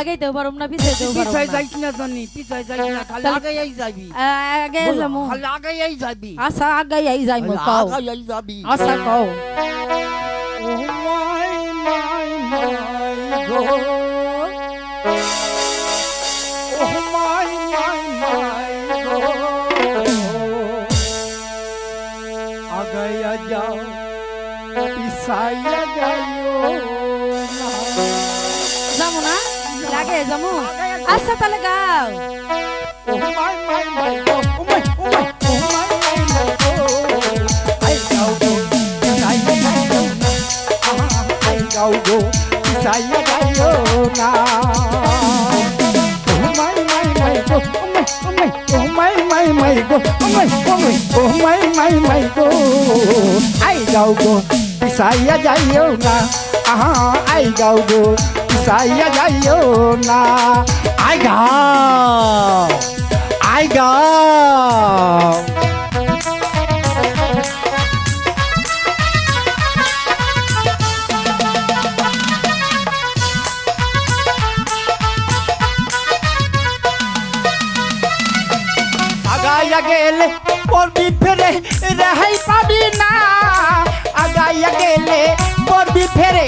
আগাইতেও পারুম না পিছাইতেও পারুম পিছাই না। যাইস না জানি পিছাই যাইস না খালি তাহলে- আগাইয়াই যাবি আগে যামু। খালি আগাইয়াই যাবি আচ্ছা আগাই যাই মু কও। আগাইয়াই যাবি। আচ্ছা কও। ও মাই মাই মাই গো ও মাই মাই গো যাও my my my oh I go I go na Oh my my my go oh my oh my oh my my my go oh my oh my oh my my my go I go go I go na ah I go go I go na I go I go. আগাইয়া গেলে পড়বি ফেরে রেহাই পাবি না আগাইয়া গেলে পড়বি ফেরে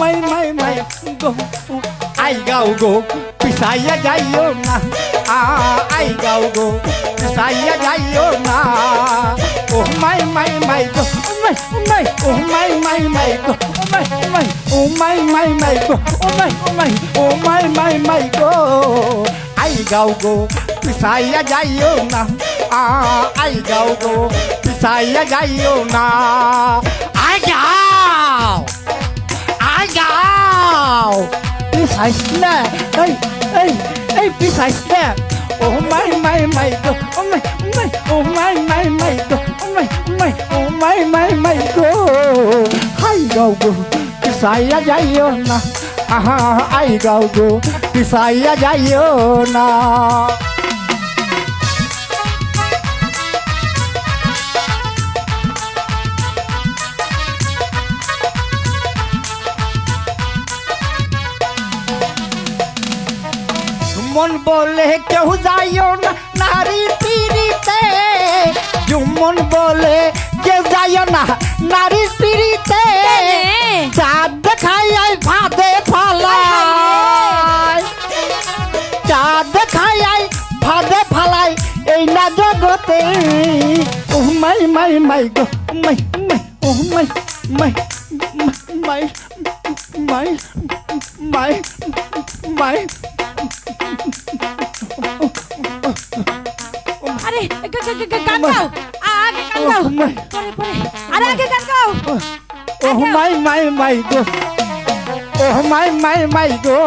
উমাই মাই মাই গো I গাও গো পিসাইয়া যাইও না আই গাও গো পিসাইয়া যাইও না ও মাই মাই মাই গো উমাই উমাই ও মাই মাই মাই গো উমাই উমাই ও মাই মাই মাই গো উমাই উমাই ও মাই মাই মাই গো আই গাও গো পিসাইয়া যাইও না আই গাও গো পিসাইয়া যাইও না আই গাও না এই এই এই পিসাইস না ও মাই মাই মাই গো ও মাই মাই ও মাই মাই মাই গো ও মাই মাই ও মাই মাই মাই গো হাই গাও গো পিসাইয়া যাইও না আহা আই গাও গো পিসাইয়া যাইও না মন বলে কেউ যাইও না নারী পিড়িতে। মন বলে কেউ যাইও না নারী পিড়িতে। চাঁদ দেখাই আই ভাদে ফালাই চাঁদ দেখাই আই ভাদে ফালাই এই না জগতে। ও মাই মাই মাই গো মাই মাই ও মাই মাই মাই মাই মাই মাই আরে গা- গা- গা- গান গাও আগে গান গাও Oh পরে পরে আরে আগে গান গাও Oh my my my go. Oh my my my go.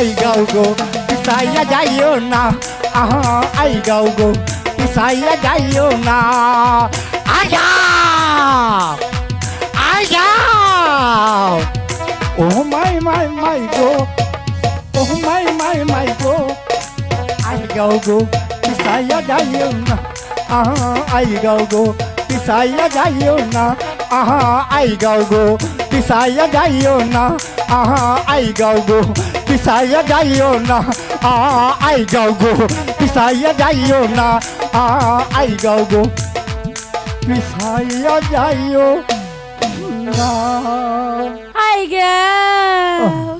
I go go. Pisaya jayo na. Ah I go go. Pisaya jayo na. Aya. Aya. Oh my my my go. Go go. Pisaya jayo na. Ah I go go. Pisaya jayo na. আহা আই গাও গো পিসাইয়া যাইও না আহা আই গাও গো পিসাইয়া যাইও না আহা আই গাও গো পিসাইয়া যাইও না আহা আই গাও গো পিসাইয়া যাইও না আই গে